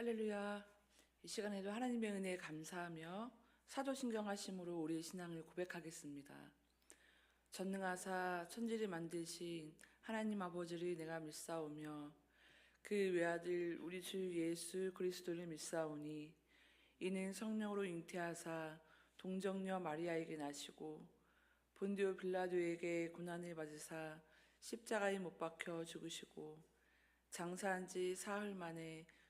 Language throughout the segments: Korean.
할렐루야. 이 시간에도 하나님의 은혜에 감사하며 사도신경하심으로 우리의 신앙을 고백하겠습니다. 전능하사 천지를 만드신 하나님 아버지를 내가 믿사오며 그 외아들 우리 주 예수 그리스도를 믿사오니 이는 성령으로 잉태하사 동정녀 마리아에게 나시고 본디오 빌라도에게 고난을 받으사 십자가에 못 박혀 죽으시고 장사한 지 사흘 만에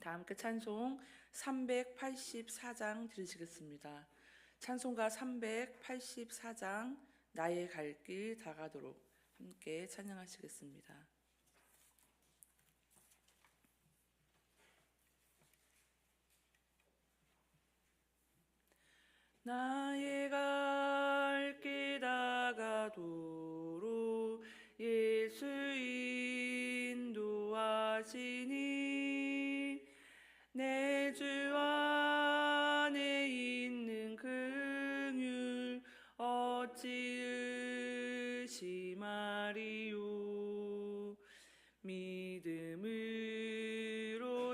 다 함께 찬송 384장 들으시겠습니다. 찬송가 384장 나의 갈 길 다가도록 함께 찬양하시겠습니다. 나의 갈 길 다가도록 예수 인도하시니 내 주 안에 있는 긍휼 어찌 의심하리요 믿음으로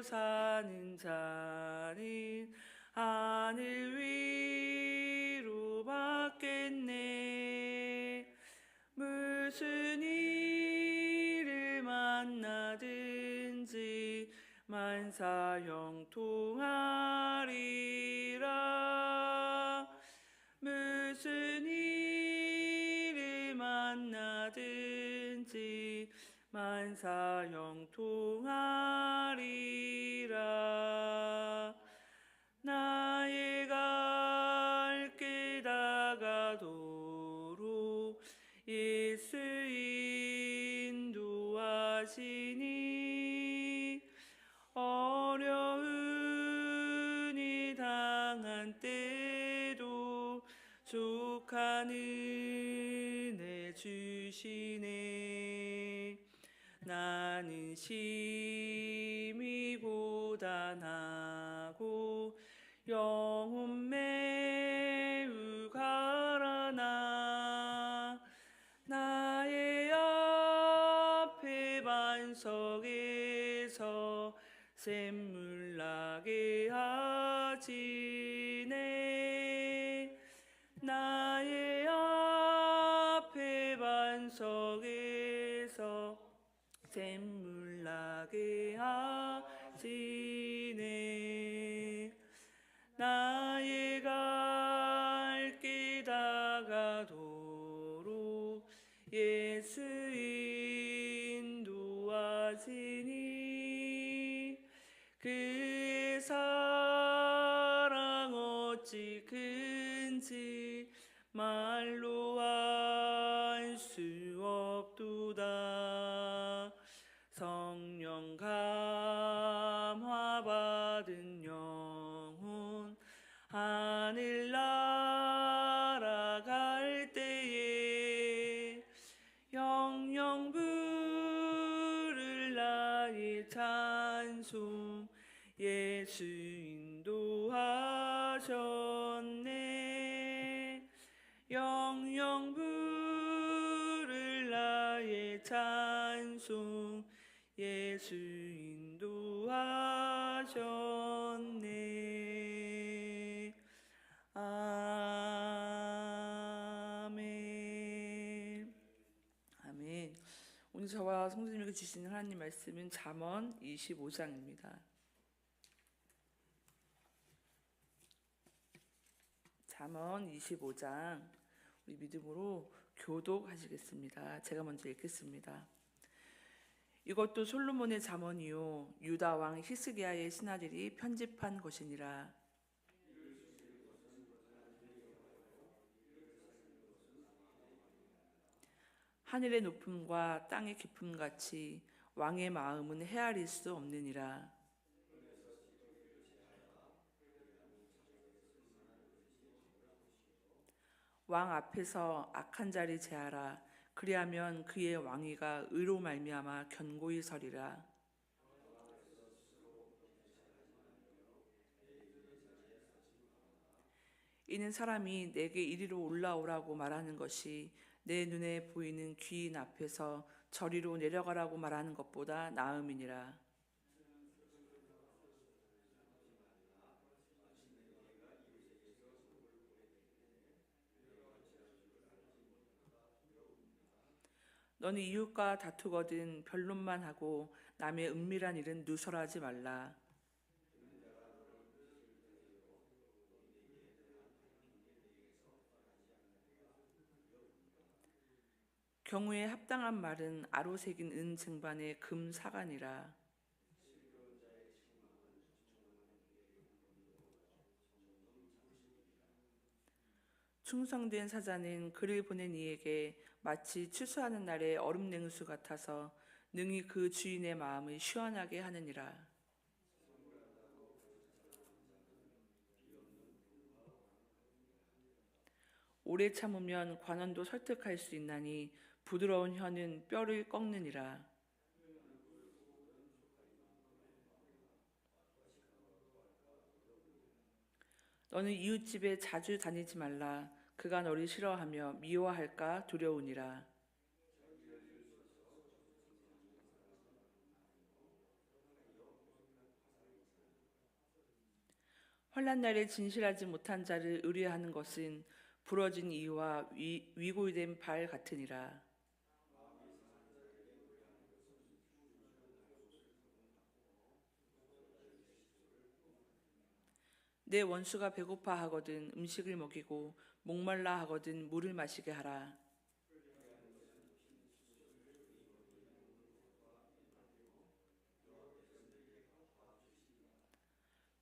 사는 자는 하늘 위로 받겠네. 무슨 만사 형통하리라. 무슨 일을 만나든지 만사 형통하리라 족한 은혜 주시네 나는 심히 고단하고 영혼 매우 가라나 나의 앞에 반석에서 샘물 soon. 찬송 예수 인도하셨네. 아멘. 아멘. 오늘 저와 성도님에게 주시는 하나님 말씀은 잠언 25장입니다. 잠언 25장. 우리 믿음으로 교독하시겠습니다. 제가 먼저 읽겠습니다. 이것도 솔로몬의 잠언이요 유다 왕 히스기야의 신하들이 편집한 것이니라. 하늘의 높음과 땅의 깊음 같이 왕의 마음은 헤아릴 수 없느니라. 왕 앞에서 악한 자를 제하라. 그리하면 그의 왕위가 의로 말미암아 견고히 서리라 이는 사람이 내게 이리로 올라오라고 말하는 것이 내 눈에 보이는 귀인 앞에서 저리로 내려가라고 말하는 것보다 나음이니라. 너는 이웃과 다투거든 변론만 하고 남의 은밀한 일은 누설하지 말라. 경우에 합당한 말은 아로 새긴 은 쟁반의 금 사간이라. 충성된 사자는 글을 보낸 이에게 마치 추수하는 날의 얼음 냉수 같아서 능히 그 주인의 마음을 시원하게 하느니라. 오래 참으면 관원도 설득할 수 있나니 부드러운 혀는 뼈를 꺾느니라. 너는 이웃집에 자주 다니지 말라. 그가 너를 싫어하며 미워할까 두려우니라. 환란 날에 진실하지 못한 자를 의뢰하는 것은 부러진 이와 위, 위골된 발 같으니라. 내 원수가 배고파 하거든 음식을 먹이고 목말라 하거든 물을 마시게 하라.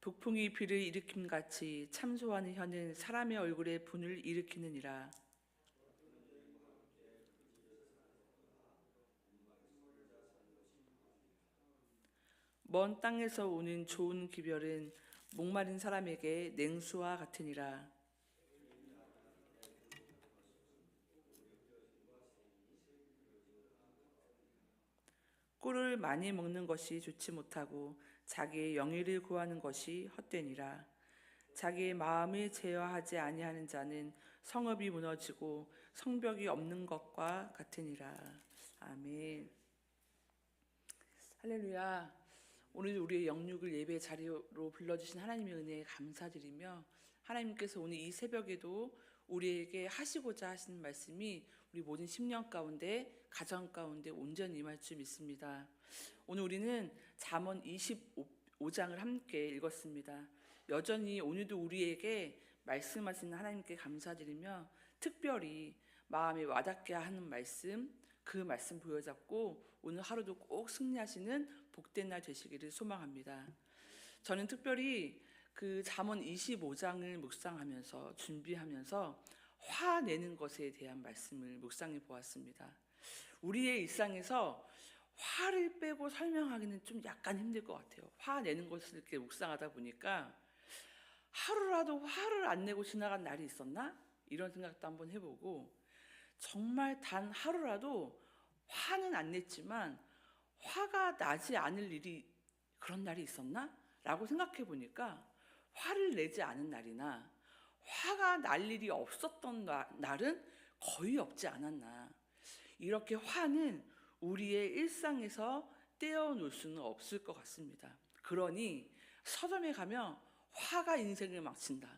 북풍이 비를 일으킴 같이 참소하는 혀는 사람의 얼굴에 분을 일으키느니라. 먼 땅에서 오는 좋은 기별은 목마른 사람에게 냉수와 같으니라. 꿀을 많이 먹는 것이 좋지 못하고 자기의 영예를 구하는 것이 헛되니라. 자기의 마음을 제어하지 아니하는 자는 성읍이 무너지고 성벽이 없는 것과 같으니라. 아멘. 할렐루야. 오늘 우리의 영육을 예배 자리로 불러주신 하나님의 은혜에 감사드리며 하나님께서 오늘 이 새벽에도 우리에게 하시고자 하시는 말씀이 우리 모든 심령 가운데 가정 가운데 온전히 임할 줄 믿습니다. 오늘 우리는 잠언 25장을 함께 읽었습니다. 여전히 오늘도 우리에게 말씀하시는 하나님께 감사드리며 특별히 마음에 와닿게 하는 말씀 그 말씀 보여잡고 오늘 하루도 꼭 승리하시는 복된 날 되시기를 소망합니다. 저는 특별히 그 잠언 25장을 묵상하면서 준비하면서 화내는 것에 대한 말씀을 묵상해 보았습니다. 우리의 일상에서 화를 빼고 설명하기는 좀 약간 힘들 것 같아요. 화내는 것을 이렇게 묵상하다 보니까 하루라도 화를 안 내고 지나간 날이 있었나? 이런 생각도 한번 해보고 정말 단 하루라도 화는 안 냈지만 화가 나지 않을 일이 그런 날이 있었나? 라고 생각해 보니까 화를 내지 않은 날이나 화가 날 일이 없었던 날은 거의 없지 않았나. 이렇게 화는 우리의 일상에서 떼어놓을 수는 없을 것 같습니다. 그러니 서점에 가면 화가 인생을 망친다.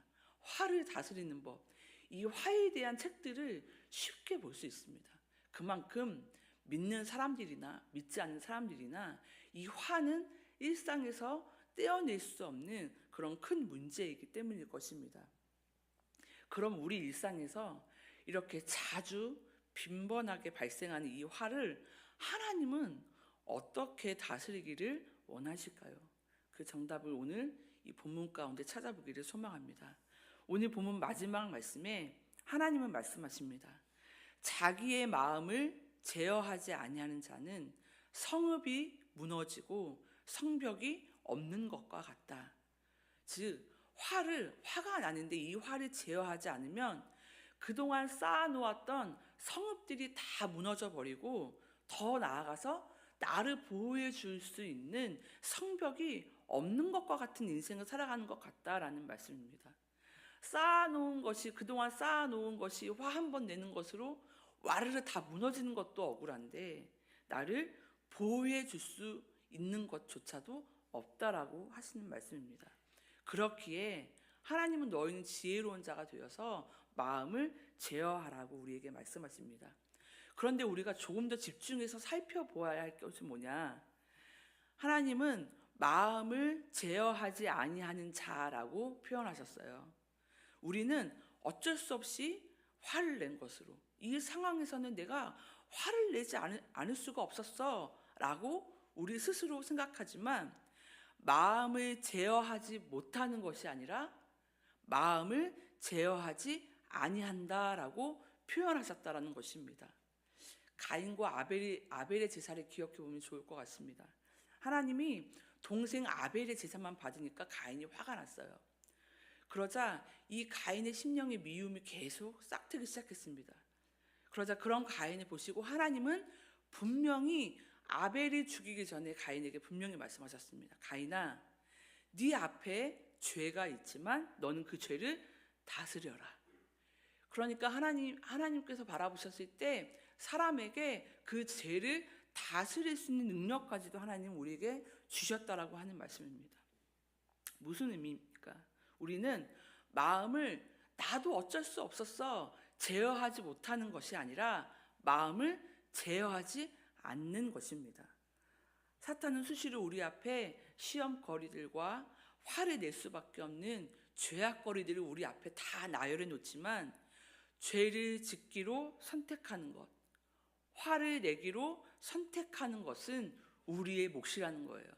화를 다스리는 법. 이 화에 대한 책들을 쉽게 볼 수 있습니다. 그만큼 믿는 사람들이나 믿지 않는 사람들이나 이 화는 일상에서 떼어낼 수 없는 그런 큰 문제이기 때문일 것입니다. 그럼 우리 일상에서 이렇게 자주 빈번하게 발생하는 이 화를 하나님은 어떻게 다스리기를 원하실까요? 그 정답을 오늘 이 본문 가운데 찾아보기를 소망합니다. 오늘 본문 마지막 말씀에 하나님은 말씀하십니다. 자기의 마음을 제어하지 아니하는 자는 성읍이 무너지고 성벽이 없는 것과 같다. 즉 화를 화가 나는데 이 화를 제어하지 않으면 그동안 쌓아놓았던 성읍들이 다 무너져 버리고 더 나아가서 나를 보호해 줄 수 있는 성벽이 없는 것과 같은 인생을 살아가는 것 같다라는 말씀입니다. 쌓아놓은 것이 그동안 쌓아놓은 것이 화 한 번 내는 것으로 와르르 다 무너지는 것도 억울한데 나를 보호해 줄 수 있는 것조차도 없다라고 하시는 말씀입니다. 그렇기에 하나님은 너희는 지혜로운 자가 되어서 마음을 제어하라고 우리에게 말씀하십니다. 그런데 우리가 조금 더 집중해서 살펴보아야 할 것이 뭐냐? 하나님은 마음을 제어하지 아니하는 자라고 표현하셨어요. 우리는 어쩔 수 없이 화를 낸 것으로 이 상황에서는 내가 화를 내지 않을, 않을 수가 없었어 라고 우리 스스로 생각하지만 마음을 제어하지 못하는 것이 아니라 마음을 제어하지 아니한다라고 표현하셨다라는 것입니다. 가인과 아벨이, 아벨의 제사를 기억해 보면 좋을 것 같습니다. 하나님이 동생 아벨의 제사만 받으니까 가인이 화가 났어요. 그러자 이 가인의 심령의 미움이 계속 싹트기 시작했습니다. 그러자 그런 가인을 보시고 하나님은 분명히 아벨이 죽이기 전에 가인에게 분명히 말씀하셨습니다. 가인아, 네 앞에 죄가 있지만 너는 그 죄를 다스려라. 그러니까 하나님 하나님께서 바라보셨을 때 사람에게 그 죄를 다스릴 수 있는 능력까지도 하나님 우리에게 주셨다라고 하는 말씀입니다. 무슨 의미입니까? 우리는 마음을 나도 어쩔 수 없었어 제어하지 못하는 것이 아니라 마음을 제어하지 않는 것입니다. 사탄은 수시로 우리 앞에 시험거리들과 화를 낼 수밖에 없는 죄악거리들을 우리 앞에 다 나열해 놓지만 죄를 짓기로 선택하는 것, 화를 내기로 선택하는 것은 우리의 몫이라는 거예요.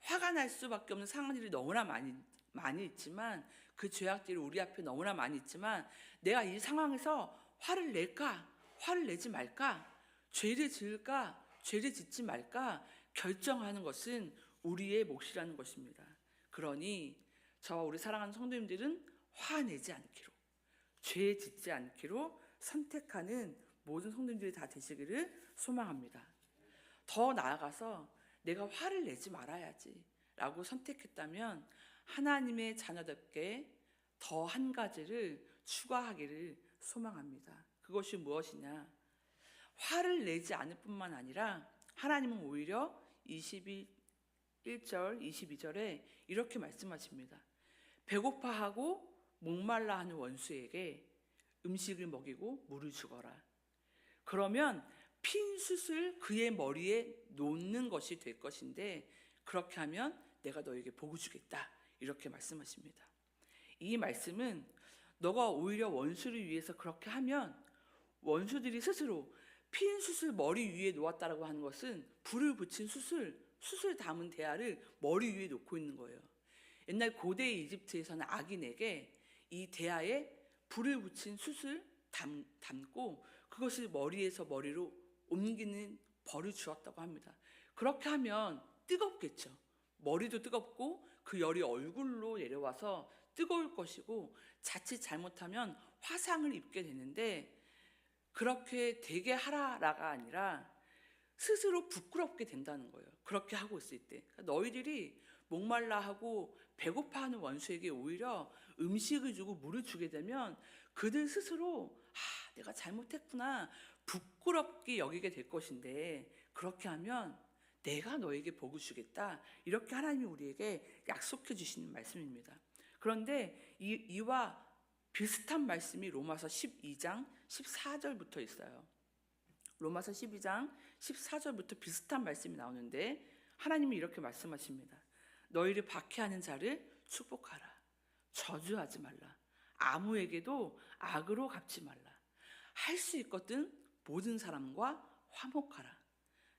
화가 날 수밖에 없는 상황들이 너무나 많이 많이 있지만 그 죄악들이 우리 앞에 너무나 많이 있지만 내가 이 상황에서 화를 낼까, 화를 내지 말까, 죄를 지을까, 죄를 짓지 말까 결정하는 것은 우리의 몫이라는 것입니다. 그러니 저와 우리 사랑하는 성도님들은 화내지 않기로, 죄 짓지 않기로 선택하는 모든 성도님들이 다 되시기를 소망합니다. 더 나아가서 내가 화를 내지 말아야지 라고 선택했다면 하나님의 자녀답게 더 한 가지를 추가하기를 소망합니다. 그것이 무엇이냐? 화를 내지 않을 뿐만 아니라 하나님은 오히려 21절, 22절에 이렇게 말씀하십니다. 배고파하고 목말라 하는 원수에게 음식을 먹이고 물을 주거라. 그러면 핀 숯을 그의 머리에 놓는 것이 될 것인데 그렇게 하면 내가 너에게 복을 주겠다. 이렇게 말씀하십니다. 이 말씀은 너가 오히려 원수를 위해서 그렇게 하면 원수들이 스스로 핀 숯을 머리 위에 놓았다라고 하는 것은 불을 붙인 숯을 숯을 담은 대야를 머리 위에 놓고 있는 거예요. 옛날 고대 이집트에서는 악인에게 이 대야에 불을 붙인 숯을 담, 담고 그것을 머리에서 머리로 옮기는 벌을 주었다고 합니다. 그렇게 하면 뜨겁겠죠. 머리도 뜨겁고 그 열이 얼굴로 내려와서 뜨거울 것이고 자칫 잘못하면 화상을 입게 되는데 그렇게 되게 하라라가 아니라 스스로 부끄럽게 된다는 거예요. 그렇게 하고 있을 때. 그러니까 너희들이 목말라 하고 배고파하는 원수에게 오히려 음식을 주고 물을 주게 되면 그들 스스로 아, 내가 잘못했구나. 부끄럽게 여기게 될 것인데 그렇게 하면 내가 너에게 복을 주겠다. 이렇게 하나님이 우리에게 약속해 주시는 말씀입니다. 그런데 이, 이와 비슷한 말씀이 로마서 12장 14절부터 있어요. 로마서 12장 14절부터 비슷한 말씀이 나오는데 하나님이 이렇게 말씀하십니다. 너희를 박해하는 자를 축복하라. 저주하지 말라. 아무에게도 악으로 갚지 말라. 할 수 있거든 모든 사람과 화목하라.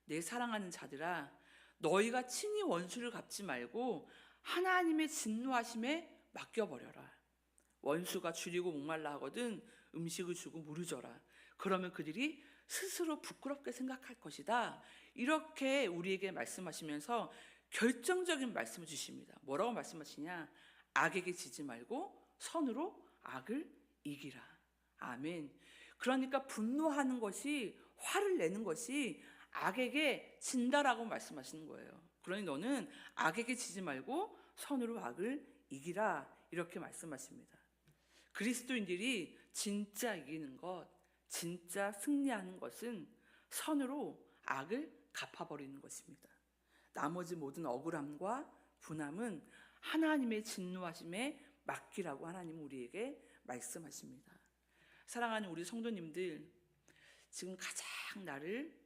내 사랑하는 자들아 너희가 친히 원수를 갚지 말고 하나님의 진노하심에 맡겨버려라. 원수가 줄이고 목말라 하거든 음식을 주고 물을 줘라. 그러면 그들이 스스로 부끄럽게 생각할 것이다. 이렇게 우리에게 말씀하시면서 결정적인 말씀을 주십니다. 뭐라고 말씀하시냐? 악에게 지지 말고 선으로 악을 이기라. 아멘. 그러니까 분노하는 것이 화를 내는 것이 악에게 진다라고 말씀하시는 거예요. 그러니 너는 악에게 지지 말고 선으로 악을 이기라 이렇게 말씀하십니다. 그리스도인들이 진짜 이기는 것, 진짜 승리하는 것은 선으로 악을 갚아버리는 것입니다. 나머지 모든 억울함과 분함은 하나님의 진노하심에 맡기라고 하나님 우리에게 말씀하십니다. 사랑하는 우리 성도님들, 지금 가장 나를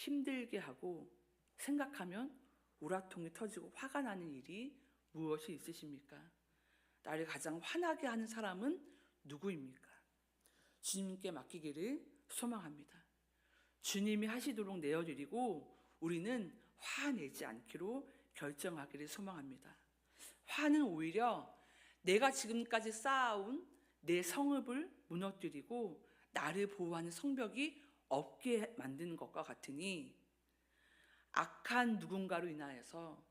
힘들게 하고 생각하면 우라통이 터지고 화가 나는 일이 무엇이 있으십니까? 나를 가장 화나게 하는 사람은 누구입니까? 주님께 맡기기를 소망합니다. 주님이 하시도록 내어드리고 우리는 화내지 않기로 결정하기를 소망합니다. 화는 오히려 내가 지금까지 쌓아온 내 성읍을 무너뜨리고 나를 보호하는 성벽이 없게 만드는 것과 같으니 악한 누군가로 인하여서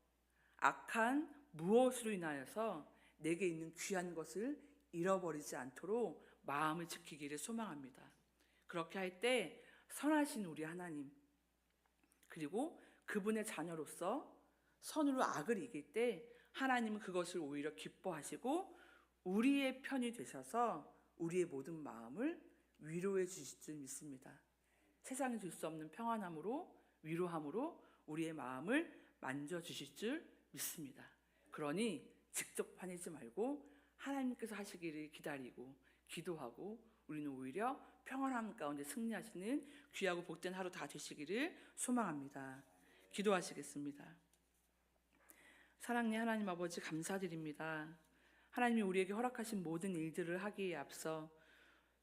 악한 무엇으로 인하여서 내게 있는 귀한 것을 잃어버리지 않도록 마음을 지키기를 소망합니다. 그렇게 할 때 선하신 우리 하나님 그리고 그분의 자녀로서 선으로 악을 이길 때 하나님은 그것을 오히려 기뻐하시고 우리의 편이 되셔서 우리의 모든 마음을 위로해 주실 줄 믿습니다. 세상에 줄수 없는 평안함으로 위로함으로 우리의 마음을 만져 주실 줄 믿습니다. 그러니 직접 화내지 말고 하나님께서 하시기를 기다리고 기도하고 우리는 오히려 평안함 가운데 승리하시는 귀하고 복된 하루 다 되시기를 소망합니다. 기도하시겠습니다. 사랑의 하나님 아버지 감사드립니다. 하나님이 우리에게 허락하신 모든 일들을 하기에 앞서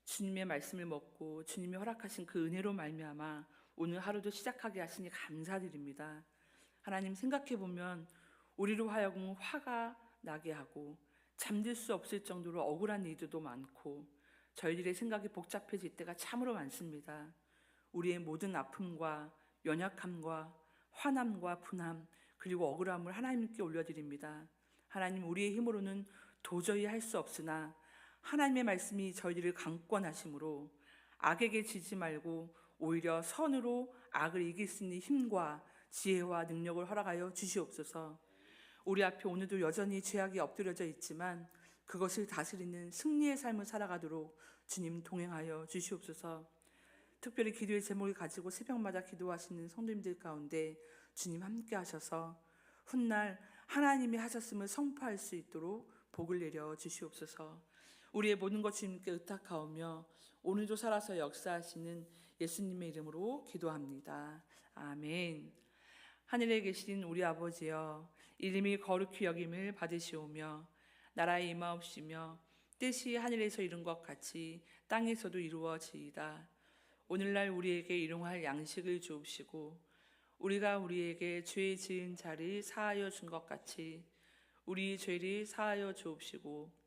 주님의 말씀을 먹고 주님이 허락하신 그 은혜로 말미암아 오늘 하루도 시작하게 하시니 감사드립니다. 하나님 생각해 보면 우리로 하여금 화가 나게 하고 잠들 수 없을 정도로 억울한 일들도 많고 저희들의 생각이 복잡해질 때가 참으로 많습니다. 우리의 모든 아픔과 연약함과 화남과 분함 그리고 억울함을 하나님께 올려드립니다. 하나님 우리의 힘으로는 도저히 할 수 없으나 하나님의 말씀이 저희들을 강권하심으로 악에게 지지 말고 오히려 선으로 악을 이길 수 있는 힘과 지혜와 능력을 허락하여 주시옵소서. 우리 앞에 오늘도 여전히 죄악이 엎드려져 있지만 그것을 다스리는 승리의 삶을 살아가도록 주님 동행하여 주시옵소서. 특별히 기도의 제목을 가지고 새벽마다 기도하시는 성도님들 가운데 주님 함께 하셔서 훗날 하나님이 하셨음을 선포할 수 있도록 복을 내려 주시옵소서. 우리의 모든 것 주님께 의탁하오며 오늘도 살아서 역사하시는 예수님의 이름으로 기도합니다. 아멘. 하늘에 계신 우리 아버지여 이름이 거룩히 여김을 받으시오며 나라의 임하옵시며 뜻이 하늘에서 이룬 것 같이 땅에서도 이루어지이다. 오늘날 우리에게 일용할 양식을 주옵시고 우리가 우리에게 죄 지은 자를 사하여 준 것 같이 우리 죄를 사하여 주옵시고